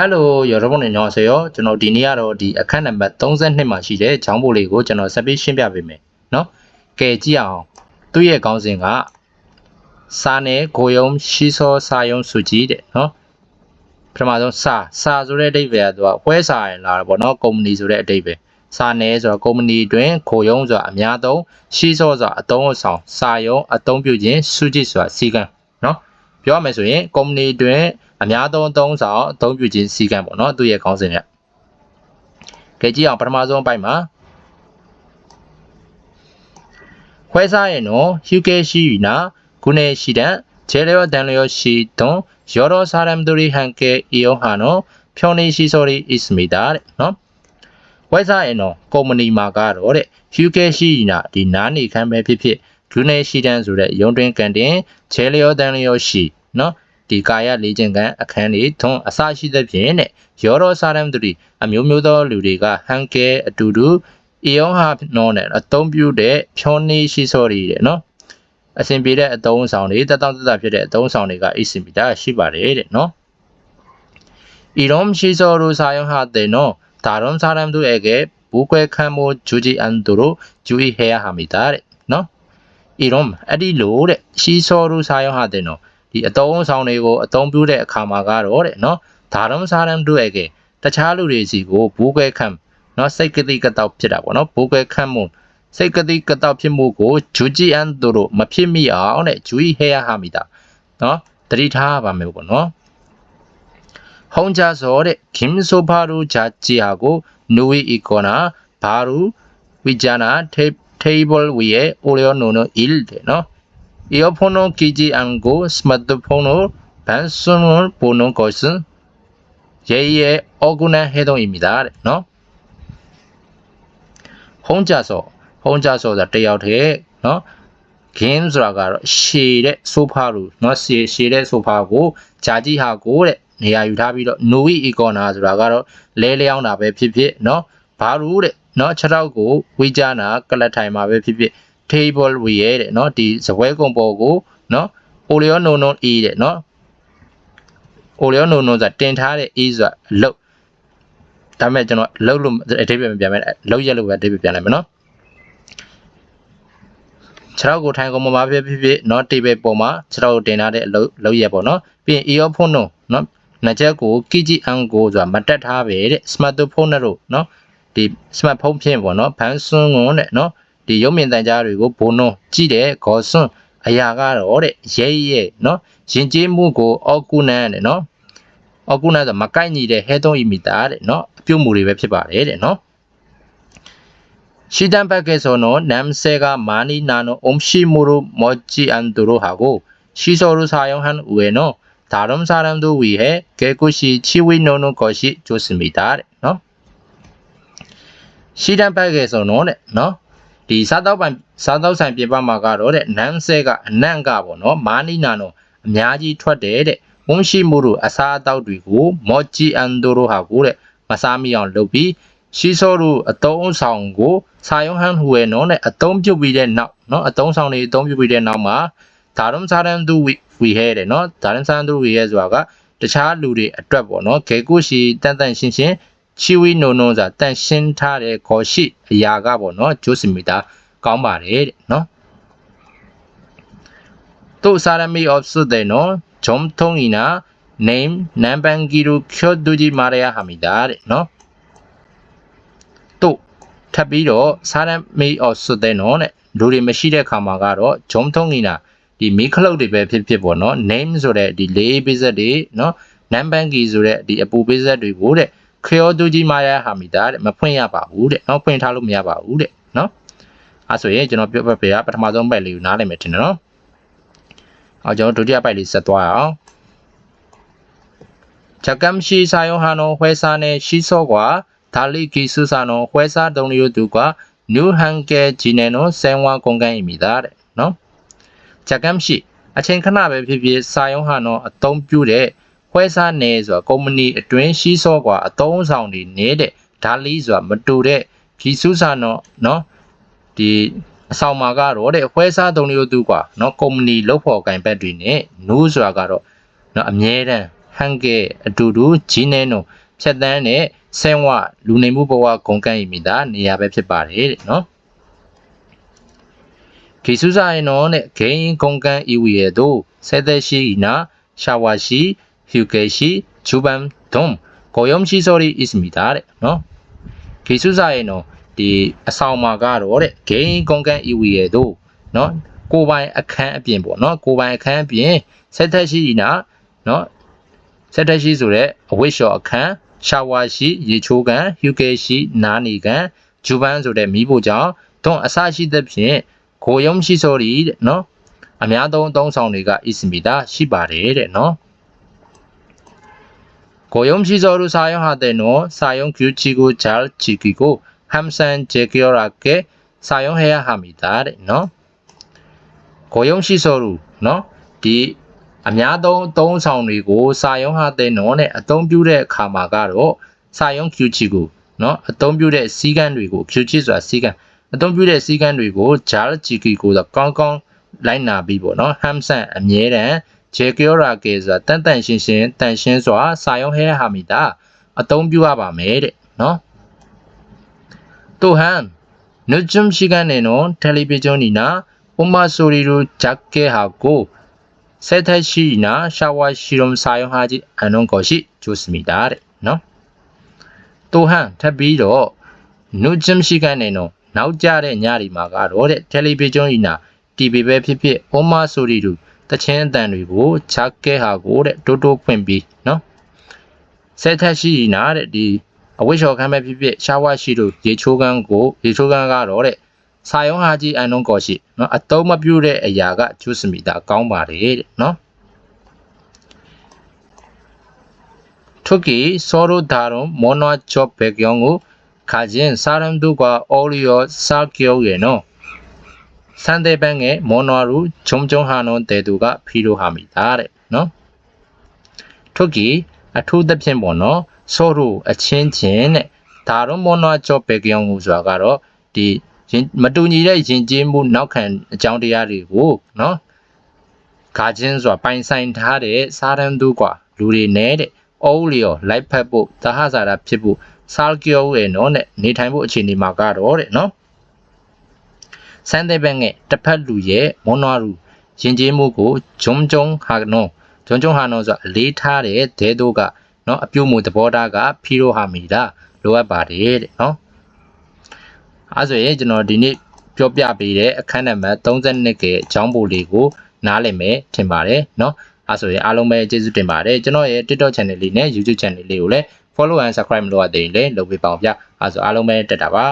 Hello ရောဘုံနေညောင်းဆရောကျွန်တော်ဒီနေ့ကတော့ဒီအခန်းနံပါတ်32မှာရှိတဲ့ချောင်းပိုလေးကိုကျွန်တော်ဆက်ပြီးရှင်းပြပေးမယ်เนาะကဲကြည့်အောင်သူ့ရဲ့ခေါင်းစဉ်ကစာနဲ့ဂိုယုံရှိစောစာယုံစုကြည်တဲ့เนาะပထမဆုံးစာစာဆိုတဲ့အဓိပ္ပာယ်ကသူကပွဲစာရင်လာတာပေါ့เนาะကုမ္ပဏီဆိုတဲ့အဓိပ္ပာယ်စာနယ်ဆိုတာကုမ္ပဏီတွင်ခိုယုံဆိုတာအများသုံးရှိစောဆိုတာအသုံးအဆောင်စာယုံအသုံးပြုခြင်းစုကြည့်ဆိုတာစီကံเนาะပြောရမယ်ဆိုရင်ကုမ္ပဏီတွင် အများဆုံးသုံးဆောင်အသုံးပြုခြင်းစီကံပေါ့နော်သူ့ရဲ့ခေါင်းစဉ်ကကြည့်ကြည့်အောင်ပထမဆုံးအပိုင်းမှာခွဲစားရင်တော့ UK ရှိယူနာဂုနေရှိတဲ့ဂျေလျောဒန်လျောရှိသွန်ယောရောစာရမ်ဒူရီဟန်ကေအီယောဟာနောဖြောင်းနေရှိစော်ရီအစ်မီတာတဲ့နော်ဝက်စားရင်တော့ကုမ္ပဏီမှာကတော့တဲ့ UK ရှိယူနာဒီနားနေခမ်းပဲဖြစ်ဖြစ်ဂုနေရှိတဲ့ဆိုတဲ့ရုံတွင်ကန်တင်ဂျေလျောဒန်လျောရှိနော် ဒီကာယလေ့ကျင့်ခန်းအခန်းတွေထွန်းအစရှိသဖြင့်တဲ့ရောရောစာရမ်တို့အမျိုးမျိုးသောလူတွေကဟန်ကဲအတူတူအယောဟာနော်နဲ့အသုံးပြုတဲ့ဖြောနေရှိစော်တွေတဲ့နော်အစဉ်ပြေတဲ့အသုံးအဆောင်တွေတတောင့်တတဖြစ်တဲ့အသုံးအဆောင်တွေကအိစင်ပီတာရှိပါတယ်တဲ့နော်이런 시설로 사용하되 는 다른 사람들에게 무괴감을 주지 않도록 주의해야 합니다. တဲ့နော်이런 အဲ့ဒီလိုတဲ့ 시설로 사용하되 는 ဒီအသုံးဆောင်တွေကိုအသုံးပြုတဲ့အခါမှာကတော့တဲ့နော်ဒါရုံစားရမ်တူရဲ့ကတခြားလူတွေစီကိုဘိုးခွဲခံနော်စိတ်ကတိကတော့ဖြစ်တာပေါ့နော်ဘိုးခွဲခံမှုစိတ်ကတိကတော့ဖြစ်မှုကိုဂျူဂျီအန်တို့တို့မဖြစ်မိအောင်တဲ့ဂျူဟဲရဟာမီတာနော်တတိထားပါမယ်ပေါ့နော်ဟုံးကြစောတဲ့ဂင်ဆိုဖာရူဂျာဂျီဟာကိုနူဝီအီကောနာဘာရူဝီဂျာနာထေး table ဝီရဲ့ oleo no no il တဲ့နော် 이어폰을 끼지 않고 스마트폰을 반순을 보는 것은 예의에 어긋난 행동입니다. 너? 혼자서 혼자서 တယောက်တည်းနော် game ဆိုတာကတော့ရှည်တဲ့ sofa လို့เนาะရှည်ရှည်တဲ့ sofa ကိုဂျာကြီးဟာကိုတဲ့နေရာယူထားပြီးတော့ Noe Icona ဆိုတာကတော့လဲလျောင်းတာပဲဖြစ်ဖြစ်เนาะဘာလို့တဲ့เนาะခြေထောက်ကိုဝိကြနာကလတ်ထိုင်မှာပဲဖြစ်ဖြစ် table ဝီရဲ့တဲ့เนาะဒီစပွဲကုံပေါ်ကိုเนาะ Oleo no no e တဲ့เนาะ Oleo no no ဆိုတာတင်ထားတဲ့ e ဆိုတာအလုတ်ဒါပေမဲ့ကျွန်တော်လှုပ်လို့အဓိပ္ပာယ်မပြန်မဲ့လှုပ်ရက်လို့ပဲအဓိပ္ပာယ်ပြန်လိုက်မယ်เนาะခြေထောက်ကိုထိုင်ကုန်ပေါ်မှာဖြစ်ဖြစ်ဖြစ်เนาะ table ပေါ်မှာခြေထောက်ကိုတင်ထားတဲ့အလုပ်လုပ်ရက်ပေါ့เนาะပြီးရင် earphone တို့เนาะနှစ်ချက်ကို kiji ango ဆိုတာမတက်ထားပဲတဲ့ smartphone နဲ့တို့เนาะဒီ smartphone ဖြင့်ပေါ့เนาะဖန်ဆွန်းကုန်တဲ့เนาะ ဒီရုပ်မြင်သံကြားတွေကိုဘုံနှုံးကြည့်တဲ့ခေါ်စွန်းအရာကတော့တဲ့ရဲရဲနော်ယဉ်ကျေးမှုကိုအော်ကူနန်တဲ့နော်အော်ကူနန်ဆိုမကိုက်ညီတဲ့ဟဲသုံးအီမီတာတဲ့နော်အပြုတ်မှုတွေပဲဖြစ်ပါတယ်တဲ့နော်ရှိတန်ဘက်ကဲဆိုတော့နမ်ဆေကမာနီနာနိုအုံရှိမူရမော်ဂျီအန်တူရိုဟာကိုရှိစောရူဆာယောဟန်ဦးရဲ့နော်ဒါရုံစာရမ်တို့ဝီဟဲကဲကိုရှိချီဝိနုံနုံကိုရှိဂျိုစမီတာတဲ့နော်ရှိတန်ဘက်ကဲဆိုတော့တဲ့နော် ဒီစားတော့ပိုင်စားတော့ဆိုင်ပြပမှာကတော့တဲ့နမ်းဆဲကအနံ့ကပေါ့နော်မာနီနာနော်အများကြီးထွက်တယ်တဲ့ဝန်ရှိမှုတို့အစားအသောက်တွေကိုမော်ဂျီအန်ဒိုရိုဟာကိုတဲ့မစားမိအောင်လုပ်ပြီးရှိစောတို့အတုံးဆောင်ကိုစာယုံဟန်ဟူရဲ့နော်နဲ့အတုံးပြုတ်ပြီးတဲ့နောက်နော်အတုံးဆောင်တွေအတုံးပြုတ်ပြီးတဲ့နောက်မှာဒါရုံစာရန်သူဝီဟဲတဲ့နော်ဒါရုံစာရန်သူဝီဟဲဆိုတာကတခြားလူတွေအတွက်ပေါ့နော်ဂေကုရှိတန်တန်ရှင်းရှင်း ချီဝီနုံနုံစာတန့်ရှင်းထားတဲ့ခေါ်ရှိအရာကပေါ့နော်ဂျိုးစမီတာကောင်းပါတယ်တဲ့နော်သူစာရမီအော့ဆုတဲ့နော်ဂျုံထုံးဤနာ name နံပါန်ကီရူကျော်ဒူဂျီမာရယာဟာမီဒါတဲ့နော်သူထပ်ပြီးတော့စာရမီအော့ဆုတဲ့နော်တဲ့လူတွေမရှိတဲ့ခါမှာကတော့ဂျုံထုံးဤနာဒီမီခလုတ်တွေပဲဖြစ်ဖြစ်ပေါ့နော် name ဆိုတဲ့ဒီလေးပိစက်တွေနော်နံပါန်ကီဆိုတဲ့ဒီအပူပိစက်တွေကိုတဲ့ ခရောတူကြီးမာယာဟာမီတာတဲ့မဖွင့်ရပါဘူးတဲ့နော်ဖွင့်ထားလို့မရပါဘူးတဲ့နော်အဲဆိုရင်ကျွန်တော်ပြောပြပေးတာပထမဆုံးပိုက်လေးကိုနားလည်မယ်ထင်တယ်နော်အော်ကျွန်တော်ဒုတိယပိုက်လေးဆက်သွားအောင်ချက်ကမ်ရှိစာယုံဟာနောဖွဲစာနဲ့ရှိစောကွာဒါလိကီဆုစာနောဖွဲစာတုံးလျိုတူကွာနူဟန်ကဲဂျီနေနောဆန်ဝါကုန်ကန်ဤမိသားတဲ့နော်ချက်ကမ်ရှိအချိန်ခဏပဲဖြစ်ဖြစ်စာယုံဟာနောအသုံးပြုတဲ့ ခွဲစားနေဆိုတာကုမ္ပဏီအတွင်းရှိစောกว่าအသုံးဆောင်တွေနေတဲ့ဒါလီဆိုတာမတူတဲ့ဖြီစုစာတော့နော်ဒီအဆောင်မှာကတော့တဲ့အခွဲစားသုံးမျိုးတူกว่าနော်ကုမ္ပဏီလုပ်ဖို့ကင်ဘက်တွေနဲ့နိုးဆိုတာကတော့နော်အမြဲတမ်းဟန်ကဲအတူတူဂျင်းနဲနိုဖြတ်တန်းတဲ့ဆင်းဝလူနေမှုဘဝဂုံကန့်ရမိတာနေရာပဲဖြစ်ပါတယ်တဲ့နော်ဂေဆုစာရဲ့နော်တဲ့ဂိန်းဂုံကန့်ဤဝီရဲ့တို့ဆဲသက်ရှိနာရှာဝါရှိ 휴게시 주방 동 고용시설이 있습니 다. တဲ့နော်ဂေဆုစာရဲ့နော်ဒီအဆောင်မှာကတော့တဲ့ဂိမ်းကုန်ကန်ဤဝီရဲ့တို့နော်ကိုပိုင်အခန်းအပြင်ပေါ့နော်ကိုပိုင်အခန်းအပြင်ဆက်သက်ရှိနာနော်ဆက်သက်ရှိဆိုတဲ့အဝိရှော်အခန်းရှာဝါရှိရေချိုးကန်ဟျူကဲရှိနာနီကန်ဂျူပန်ဆိုတဲ့မိဖို့ကြောင့်တွန်အစရှိသဖြင့်ကိုယုံရှိစော်ရီတဲ့နော်အများသုံးအသုံးဆောင်တွေကဣစမီတာရှိပါတယ်တဲ့နော် 고용시설을 사용하되 는 사용 규칙을 잘 지키고 항상 재결하게 사용해야 합니다တဲ့နော်고용 시설을နော်ဒီအများသုံးအသုံးဆောင်တွေကိုစာရုံးဟာတဲ့နော်နဲ့အသုံးပြုတဲ့အခါမှာကတော့စာရုံး QG ကိုနော်အသုံးပြုတဲ့စီကံတွေကို QG ဆိုတာစီကံအသုံးပြုတဲ့စီကံတွေကို JAL GK ကိုတော့ကောင်းကောင်းလိုက်နာပြီးပေါ့နော် Hamsan အမြဲတမ်း JQRA ကေဆိုတာတန်တန်ရှင်းရှင်းတန်ရှင်းစွာစာရုံးဟဲဟာမီတာအသုံးပြုရပါမယ်တဲ့နော်또한늦은시간에는텔레비전이나음악소리를작게하고세탁실이나샤워실음사용하지않은것이좋습니다တဲ့နော်또한ထပ်ပြီးတော့늦은 시간에는နောက်ကြတဲ့ညတွေမှာကတော့တဲ့တယ်လီဗီဂျွန်ဤနာ TV ပဲဖြစ်ဖြစ်အမဆိုရီ တချင်းအတန်တွေကိုချကဲဟာကိုတဲ့တိုးတိုးဖွင့်ပြီးနော်ဆဲထက်ရှိနာတဲ့ဒီအဝိရှော်ခမ်းပဲဖြစ်ဖြစ်ရှားဝါရှိလို့ရေချိုးကန်းကိုရေချိုးကန်းကတော့တဲ့ဆာယုံဟာကြီးအန်လုံးကော်ရှိနော်အတုံးမပြုတ်တဲ့အရာကကျူးစမီတာကောင်းပါတယ်တဲ့နော်ထို့ကီစောရဒါရုံမောနောချော့ဘေကျောင်းကိုခါချင်းစာရမ်ဒုကအော်လီယောစာကျော်ရဲ့နော် စန်တဲ့ဘန်းငယ်မော်နွာရူဂျုံဂျုံဟာနွန်တဲသူကဖီလိုဟာမီတာတဲ့နော်ထုကီအထူးသဖြင့်ပေါ့နော်ဆောရူအချင်းချင်းတဲ့ဒါတော့မော်နွာကြောပေကယောင်ကိုဆိုတာကတော့ဒီမတူညီတဲ့ယဉ်ကျေးမှုနောက်ခံအကြောင်းတရားတွေကိုနော်ဂါချင်းဆိုတာပိုင်ဆိုင်ထားတဲ့စာရန်သူကွာလူတွေနဲ့တဲ့အုပ်လျော်လိုက်ဖက်ဖို့သဟဇာတာဖြစ်ဖို့စာလ်ကီယောရဲ့နော်နဲ့နေထိုင်ဖို့အခြေအနေမှာကတော့တဲ့နော် ဆန်တဲ့ဘက်ငယ်တစ်ဖက်လူရဲ့မွန်နွားလူယဉ်ကျေးမှုကိုဂျုံဂျုံဟာနော်ဂျုံဂျုံဟာနော်ဆိုတာအလေးထားတဲ့ဒဲတို့ကနော်အပြုတ်မှုသဘောထားကဖီရိုဟာမီတာလိုအပ်ပါတယ်တဲ့နော်အဲဆိုရင်ကျွန်တော်ဒီနေ့ပြောပြပေးတဲ့အခန်းနံပါတ်32ကအကြောင်းပို့လေးကိုနားလည်မယ်ထင်ပါတယ်နော်အဲဆိုရင်အားလုံးပဲကျေးဇူးတင်ပါတယ်ကျွန်တော်ရဲ့ TikTok channel လေးနဲ့ YouTube channel လေးကိုလည်း follow and subscribe မလုပ်ရသေးရင်လည်းလုပ်ပေးပါအောင်ဗျအဲဆိုအားလုံးပဲတက်တာပါ